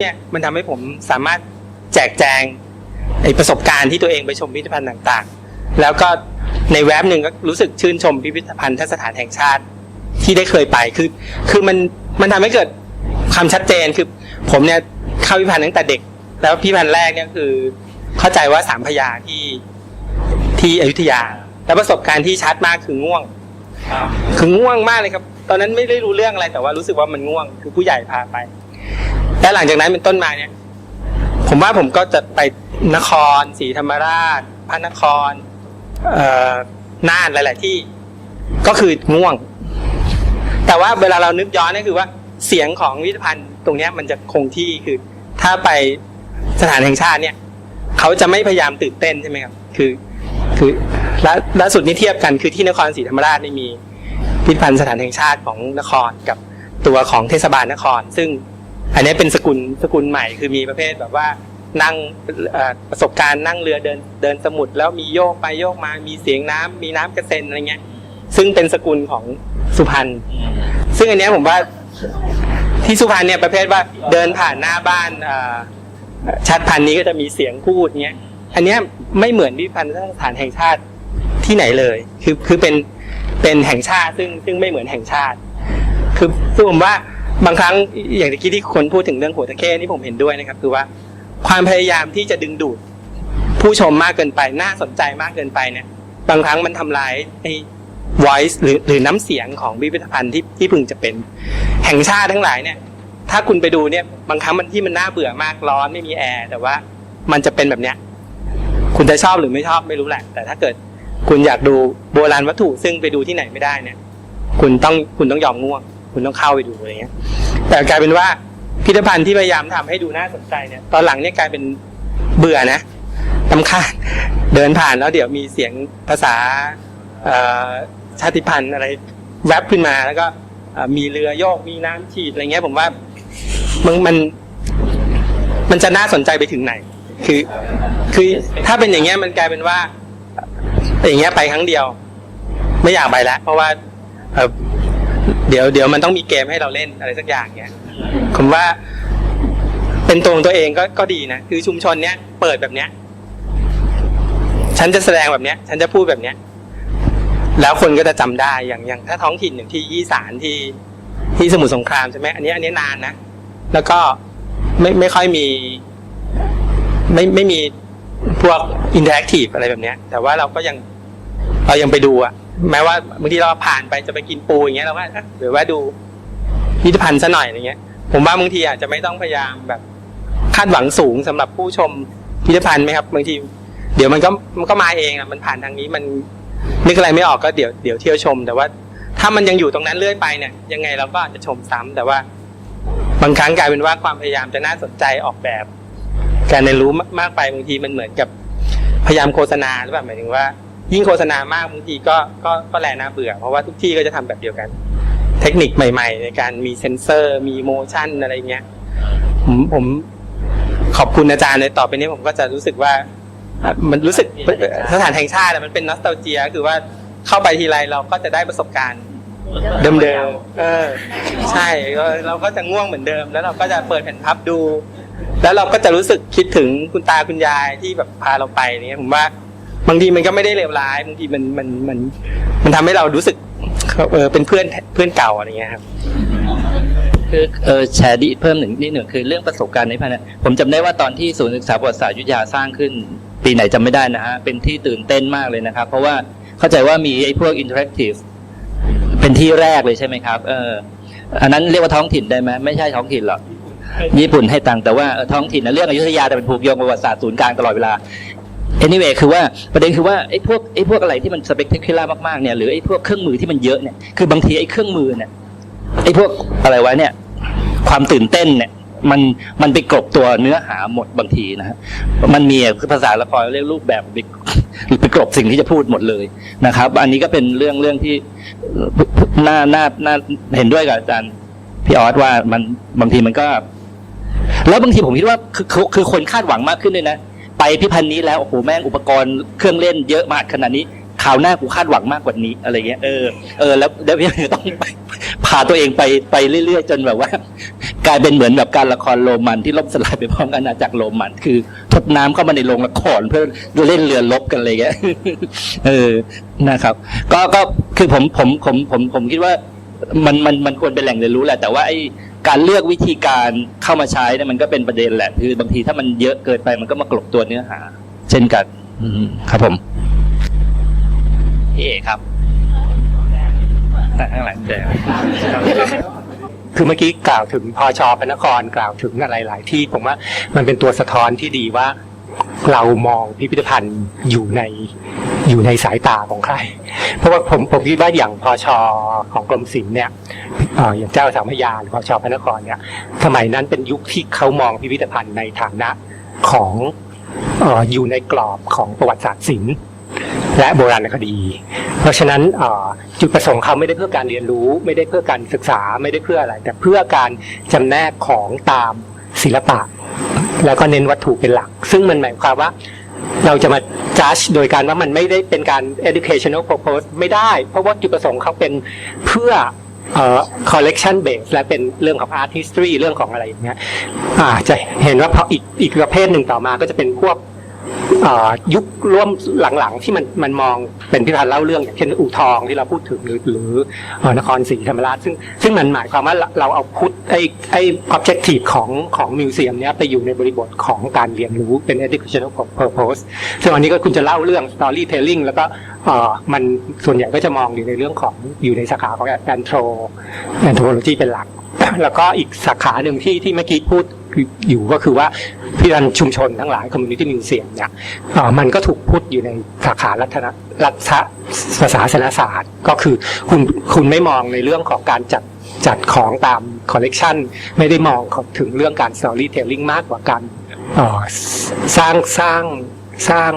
เนี่ยมันทำให้ผมสามารถแจกแจงไอประสบการณ์ที่ตัวเองไปชมพิพิธภัณฑ์ต่างๆ แล้วก็ในแว็บหนึ่งก็รู้สึกชื่นชมพิพิธภัณฑ์ทัศสถานแห่งชาติที่ได้เคยไปคือ คือมันมันทำให้เกิดความชัดเจนคือ ผมเนี่ยเข้าพิพิธภัณฑ์ตั้งแต่เด็ก แล้วพิพิธภัณฑ์แรกเนี่ยคือ เข้าใจว่าสามพระยาที่ที่อยุธยา แล้วประสบการณ์ที่ชัดมากคือง่วงคือง่วงมากเลยครับ ตอนนั้นไม่ได้รู้เรื่องอะไรแต่ว่ารู้สึกว่ามันง่วงคือผู้ใหญ่พาไป และหลังจากนั้นเป็นต้นมาเนี่ย ผมว่าผมก็จะไปนครศรีธรรมราช พระนคร เอ่อน่านหลาย ๆ ที่ก็คือง่วง แต่ว่าเวลาเรานึกย้อนนี่คือว่าเสียงของพิพิธภัณฑ์ตรงเนี้ยมันจะคงที่คือ ถ้าไปสถานแห่งชาติเนี่ยเขาจะไม่พยายามตื่นเต้นใช่ไหมครับ คือ คือล่าล่าสุดนี่เทียบกันคือที่นครศรีธรรมราชนี่มีพิพิธภัณฑ์สถานแห่งชาติของนครกับตัวของเทศบาลนคร ซึ่ง อันนี้เป็นสกุลสกุลใหม่คือมีประเภทแบบว่านั่งประสบการณ์นั่งเรือเดินเดินสมุทรแล้วมีโยกไปโยกมามีเสียงน้ำมีน้ำกระเซ็นอะไรเงี้ย ซึ่งเป็นสกุลของสุพรรณซึ่งอันนี้ผมว่าที่สุพรรณเนี่ยประเภทว่าเดินผ่านหน้าบ้านเอ่อชัดพันธุ์นี้ก็จะมีเสียงพูดเงี้ยอันนี้ไม่เหมือนพิพิธภัณฑ์สถานแห่งชาติที่ไหนเลย คือคือเป็นเป็นแห่งชาติซึ่งซึ่งไม่เหมือนแห่งชาติ คือคือผมว่า บางครั้งอย่างที่ที่คนพูดถึงเรื่องหัวตะเข้นี่ผมเห็นด้วยนะครับ คือว่าความพยายามที่จะดึงดูด ผู้ชมมากเกินไปน่าสนใจมากเกินไปเนี่ย บางครั้งมันทำลายไอ้ voice หรือหรือน้ำเสียงของพิพิธภัณฑ์ที่ที่พึงจะเป็น แห่งชาติทั้งหลายเนี่ย ถ้าคุณไปดูเนี่ย บางครั้งมันที่มันน่าเบื่อมากร้อนไม่มีแอร์แต่ว่ามันจะเป็นแบบเนี้ยคุณจะชอบหรือไม่ชอบไม่รู้แหละ แต่ถ้าเกิดคุณอยากดูโบราณวัตถุซึ่งไปดูที่ไหนไม่ได้เนี่ย คุณต้องคุณต้องยอมง่วง คุณต้องเข้าไปดูอะไรเงี้ย แต่กลายเป็นว่าพิพิธภัณฑ์ที่พยายามทำให้ดูน่าสนใจเนี่ย ตอนหลังเนี่ยกลายเป็นเบื่อนะลำคาญเดินผ่านแล้วเดี๋ยวมีเสียงภาษาชาติพันธุ์อะไรแวบขึ้นมาแล้วก็มีเรือโยกมีน้ำฉีดอะไรเงี้ย ผมว่ามันมัน มันจะน่าสนใจไปถึงไหน คือ คือถ้าเป็นอย่างเงี้ยมันกลายเป็นว่าอย่างเงี้ยไปครั้งเดียว ไม่อยากไปแล้วเพราะว่า เดี๋ยวเดี๋ยวมันต้องมีเกมให้เราเล่นอะไรสักอย่างเงี้ยผมว่า เป็นตัวของตัวเองก็ก็ดีนะคือชุมชนเนี้ยเปิดแบบเนี้ย ฉันจะแสดงแบบเนี้ย ฉันจะพูดแบบเนี้ย แล้วคนก็จะจำได้อย่างอย่างถ้าท้องถิ่นอย่างที่ยี่สานที่ที่สมุทรสงครามใช่ไหมอันนี้อันนี้นานนะแล้วก็ไม่ไม่ค่อยมี ไม่ไม่มีพวกอินเทอร์แอคทีฟอะไรแบบเนี้ย แต่ว่าเราก็ยังเรายังไปดูอะ แม้ว่าบางทีเราผ่านไปจะไปกินปูอย่างเงี้ยเราก็หรือว่าดูพิพิธภัณฑ์ซะหน่อยอย่างเงี้ย ผมว่าบางทีอาจจะไม่ต้องพยายามแบบคาดหวังสูงสำหรับผู้ชมพิพิธภัณฑ์ไหมครับ บางที เดี๋ยวมันก็มันก็มาเองอะมันผ่านทางนี้มันนึกอะไรไม่ออกก็เดี๋ยวเดี๋ยวเที่ยวชม แต่ว่าถ้ามันยังอยู่ตรงนั้นเรื่อยไปเนี่ย ยังไงเราก็อาจจะชมซ้ำแต่ว่าบางครั้งกลายเป็นว่าความพยายามจะน่าสนใจออกแบบ การเรียนรู้มากไปบางทีมันเหมือนกับพยายามโฆษณาหรือเปล่าหมายถึงว่า ยิ่งโฆษณามากบางทีก็ก็ก็แลน่าเบื่อ เพราะว่าทุกที่ก็จะทำแบบเดียวกัน เทคนิคใหม่ ๆ ในการมีเซนเซอร์ มีโมชั่นอะไรเงี้ยผมผมขอบคุณอาจารย์เลยต่อไปนี้ผมก็จะรู้สึกว่า มันรู้สึกสถานแห่งชาติมันเป็นนอสต a เจียคือว่าเข้าไปทีไรเราก็จะได้ประสบการณ์เดิมๆเออ ใช่เราก็จะง่วงเหมือนเดิม แล้วเราก็จะเปิดแผ่นพับดู แล้วเราก็จะรู้สึกคิดถึงคุณตาคุณยายที่แบบพาเราไปเนี่ยผมว่า บางทีมันก็ไม่ได้เลวร้ายบางทีมันมันมันมันทำให้เรารู้สึกเออเป็นเพื่อนเพื่อนเก่าอะไรเงี้ยครับ คือเออแชร์ดิเพิ่มหนึ่งนิดหนึ่งคือเรื่องประสบการณ์ในพันธ์ผมจำได้ว่าตอนที่ศูนย์ศึกษาประวัติศาสตร์ยุธยาสร้างขึ้น ปีไหนจำไม่ได้นะฮะเป็นที่ตื่นเต้นมากเลยนะครับ เพราะว่าเข้าใจว่ามีไอ้พวกอินเทอร์แอคทีฟเป็นที่แรกเลยใช่ไหมครับเอออันนั้นเรียกว่าท้องถิ่นได้ไหมไม่ใช่ท้องถิ่นหรอกญี่ปุ่นให้ตังแต่ว่าเออท้องถิ่นนะเรื่องอยุธยาแต่เป็นผูกโยงประวัติศาสตร์ศูนย์กลางตลอดเวลา anyway คือว่าประเด็นคือว่าไอ้พวกไอ้พวกอะไรที่มันสเปกเทคิล่ามากๆเนี่ยหรือไอ้พวกเครื่องมือที่มันเยอะเนี่ยคือบางทีไอ้เครื่องมือเนี่ยไอ้พวกอะไรวะเนี่ย ความตื่นเต้นเนี่ยมันมันไปกลบตัวเนื้อหาหมดบางทีนะฮะมันมีคือภาษาละครเรียกรูปแบบไปไปกลบสิ่งที่จะพูดหมดเลยนะครับ อันนี้ก็เป็นเรื่องเรื่องที่น่าน่าน่าเห็นด้วยกับอาจารย์พี่ออสว่ามันบางทีมันก็ แล้วบางทีผมคิดว่าคือคือคือคนคาดหวังมากขึ้นเลยนะ ไปพิพันธ์นี้แล้วโอ้โหแม่งอุปกรณ์เครื่องเล่นเยอะมากขนาดนี้ข่าวหน้ากูคาดหวังมากกว่านี้อะไรเงี้ยเออเออแล้วเดี๋ยวยังต้องไปพาตัวเองไปไปเรื่อยๆ จนแบบว่า กลายเป็นเหมือนแบบการละครโรมันที่ล่มสลายไปพร้อมกันอาณาจักรโรมัน คือทดน้ำเข้ามาในโรงละครเพื่อเล่นเรือรบกันอะไรเงี้ยเออนะครับ ก็ก็คือผมผมผมผมผมคิดว่ามันมันมันควรเป็นแหล่งเรียนรู้แหละแต่ว่าไอ้การเลือกวิธีการเข้ามาใช้เนี่ยมันก็เป็นประเด็นแหละ คือบางทีถ้ามันเยอะเกินไปมันก็มากลบตัวเนื้อหา เช่นกัน อืมครับผมพี่เอกครับข้างหลังแดงคือเมื่อกี้กล่าวถึงพอชพระนครกล่าวถึงอะไรหลายที่ ผมว่ามันเป็นตัวสะท้อนที่ดีว่าเรามองพิพิธภัณฑ์อยู่ใน อยู่ในสายตาของใคร เพราะว่าผมผมคิดว่าอย่างพอชของกรมศิลป์เนี่ยอย่างเจ้าสามพยาหรือพอชพระนครเนี่ยสมัยนั้นเป็นยุคที่เขามองพิพิธภัณฑ์ในฐานะของออยู่ในกรอบของประวัติศาสตร์ศิลป์และโบราณคดี เพราะฉะนั้นจุดประสงค์เขาไม่ได้เพื่อการเรียนรู้ ไม่ได้เพื่อการศึกษาไม่ได้เพื่ออะไร แต่เพื่อการจำแนกของตามศิลปะ แล้วก็เน้นวัตถุเป็นหลัก ซึ่งมันหมายความว่า เราจะมา judge โดยการว่ามันไม่ได้เป็นการ educational purpose ไม่ได้ เพราะว่าจุดประสงค์เขาเป็นเพื่อเอ่อ collection base และเป็นเรื่องของ art history เรื่องของอะไรอย่างเงี้ยอ่าจะเห็นว่าพออีกอีกประเภทหนึ่งต่อมาก็จะเป็นพวก ยุคร่วมหลังๆ ที่มันมันมองเป็นพิพันธ์เล่าเรื่องอย่างเช่นอู่ทองที่เราพูดถึงหรือหรือนครศรีธรรมราชซึ่งซึ่งมันหมายความว่าเราเอาพุทธไอ้ไอ้ objective ของของมิวเซียมเนี้ยไปอยู่ในบริบทของการเรียนรู้เป็น educational purpose ซึ่งอันนี้ก็คุณจะเล่าเรื่อง storytelling แล้วก็เออมันส่วนใหญ่ก็จะมองอยู่ในเรื่องของอยู่ในสาขาของ anthro anthropology เป็นหลัก แล้วก็อีกสาขาหนึ่งที่ที่เมื่อกี้พูด อยู่ก็คือว่าพิรันชุมชนทั้งหลาย community museum เนี่ยเอ่ยมันก็ถูกพูดอยู่ในสาขารัฐนรัฐศาสนศาสตร์ ก็คือคุณคุณไม่มองในเรื่องของการจัดจัดของตามคอลเลกชันไม่ได้มองถึงเรื่องการ storytelling มากกว่าการสร้างสร้างสร้าง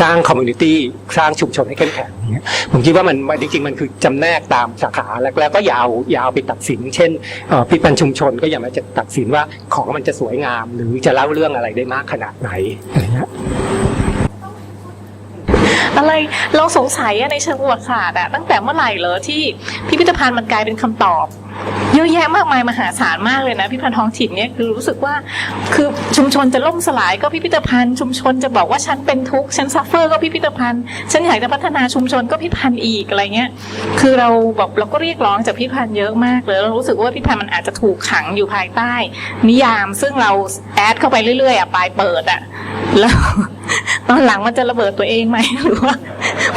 สร้างคอมมูนิตี้สร้างชุมชนให้เข้มแข็งอย่างเงี้ยผมคิดว่ามันจริงๆ มันคือจำแนกตามสาขาแล้วแล้วก็ยาวยาวไปตัดสิน เช่นเอ่อพิพันธ์ชุมชนก็อย่ามาจะตัดสินว่าของมันจะสวยงาม หรือจะเล่าเรื่องอะไรได้มากขนาดไหนอะไรเงี้ย อะไรเราสงสัยในเชิงประวัติศาสตร์อะตั้งแต่เมื่อไหร่เหรอที่พิพิธภัณฑ์มันกลายเป็นคำตอบเยอะแยะมากมายมหาศาลมากเลยนะพิพิธภัณฑ์ท้องถิ่นเนี่ยคือรู้สึกว่าคือชุมชนจะล่มสลายก็พิพิธภัณฑ์ ชุมชนจะบอกว่าฉันเป็นทุกข์ฉันซัฟเฟอร์ก็พิพิธภัณฑ์ ฉันอยากจะพัฒนาชุมชนก็พิพิธภัณฑ์อีกอะไรเงี้ยคือเราแบบเราก็เรียกร้องจากพิพิธภัณฑ์เยอะมากเลยเรารู้สึกว่าพิพิธภัณฑ์มันอาจจะถูกขังอยู่ภายใต้ นิยามซึ่งเราแอดเข้าไปเรื่อยๆอะปลายเปิดอะแล้ว ตอนหลังมันจะระเบิดตัวเองไหมหรือว่า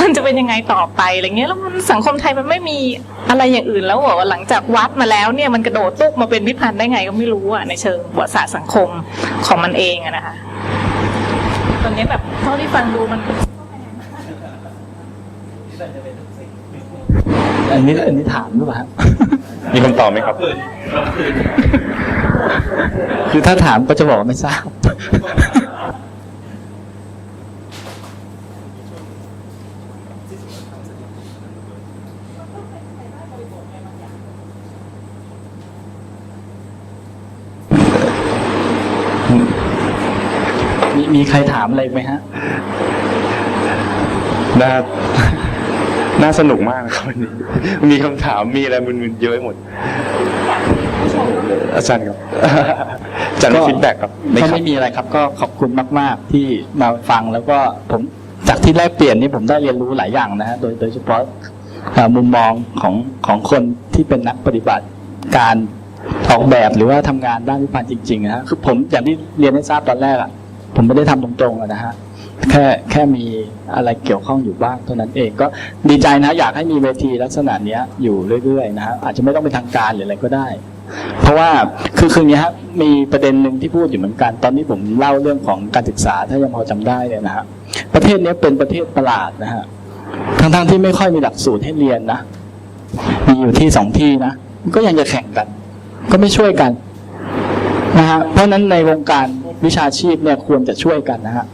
มันจะเป็นยังไงต่อไปอะไรเงี้ยแล้วมันสังคมไทยมันไม่มีอะไรอย่างอื่นแล้วเหรอหลังจากวัดมาแล้วเนี่ยมันกระโดดตุ๊กมาเป็นพิพันธ์ได้ไงก็ไม่รู้อะในเชิงประวัติศาสตร์สังคมของมันเองอะนะคะตอนนี้แบบเท่าที่ฟังดูมันอันนี้อันนี้ถามหรือเปล่าครับมีคำตอบไหมครับ คือถ้าถามก็จะบอกว่าไม่ทราบ มีมีใครถามอะไรไหมฮะน่าน่าสนุกมากนะครับวันนี้ มีคำถามมีอะไรมึนๆเยอะไปหมด อาจารย์ครับอาจารย์ฟีดแบ็กครับก็ไม่มีอะไรครับ ก็ขอบคุณมาก ๆ ที่มาฟังแล้วก็ผมจากที่แลกเปลี่ยนนี่ผมได้เรียนรู้หลายอย่างนะฮะโดยโดยเฉพาะเอ่อมุมมองของของคนที่เป็นนักปฏิบัติการออกแบบหรือว่าทำงานด้านวิพันธ์จริงๆนะฮะคือผมอย่างที่เรียนให้ทราบตอนแรกอะ ผมไม่ได้ทำตรงๆนะฮะแค่แค่มีอะไรเกี่ยวข้องอยู่บ้างเท่านั้นเองก็ดีใจนะ อยากให้มีเวทีลักษณะเนี้ยอยู่เรื่อยๆนะฮะอาจจะไม่ต้องเป็นทางการหรืออะไรก็ได้ เพราะว่าคือคือนี้ครับมีประเด็นหนึ่งที่พูดอยู่เหมือนกัน ตอนนี้ผมเล่าเรื่องของการศึกษาถ้ายังพอจำได้เนี่ยนะฮะประเทศนี้เป็นประเทศประหลาดนะฮะทั้งๆที่ไม่ค่อยมีหลักสูตรให้เรียนนะมีอยู่ที่สองที่นะก็ยังจะแข่งกัน ก็ไม่ช่วยกันนะฮะเพราะนั้นในวงการ วิชาชีพเนี่ยควรจะช่วยกันนะฮะ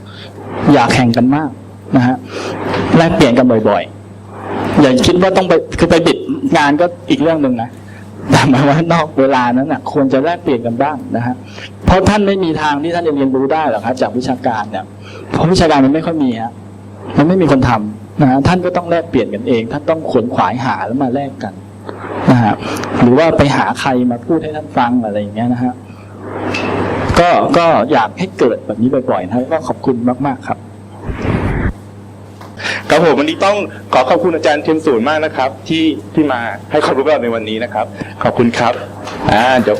อย่าแข่งกันมากนะฮะแลกเปลี่ยนกันบ่อยๆ อย่าคิดว่าต้องไปคือไปบิดงานก็อีกเรื่องหนึ่งนะแต่หมายว่านอกเวลานั้นน่ะควรจะแลกเปลี่ยนกันบ้างนะฮะเพราะท่านไม่มีทางที่ท่านจะเรียนรู้ได้หรอกครับจากวิชาการเนี่ยเพราะวิชาการมันไม่ค่อยมีฮะมันไม่มีคนทำนะฮะท่านก็ต้องแลกเปลี่ยนกันเอง ท่านต้องขวนขวายหาแล้วมาแลกกันนะฮะหรือว่าไปหาใครมาพูดให้ท่านฟังอะไรอย่างเงี้ยนะฮะ ก็ก็อยากให้เกิดแบบนี้บ่อยๆนะก็ขอบคุณมากๆครับครับผมวันนี้ต้องขอขอบคุณอาจารย์เทียนศูนย์มากนะครับ ที่ที่มาให้ความรู้กับเราในวันนี้นะครับ ขอบคุณครับอ่าเดี๋ยว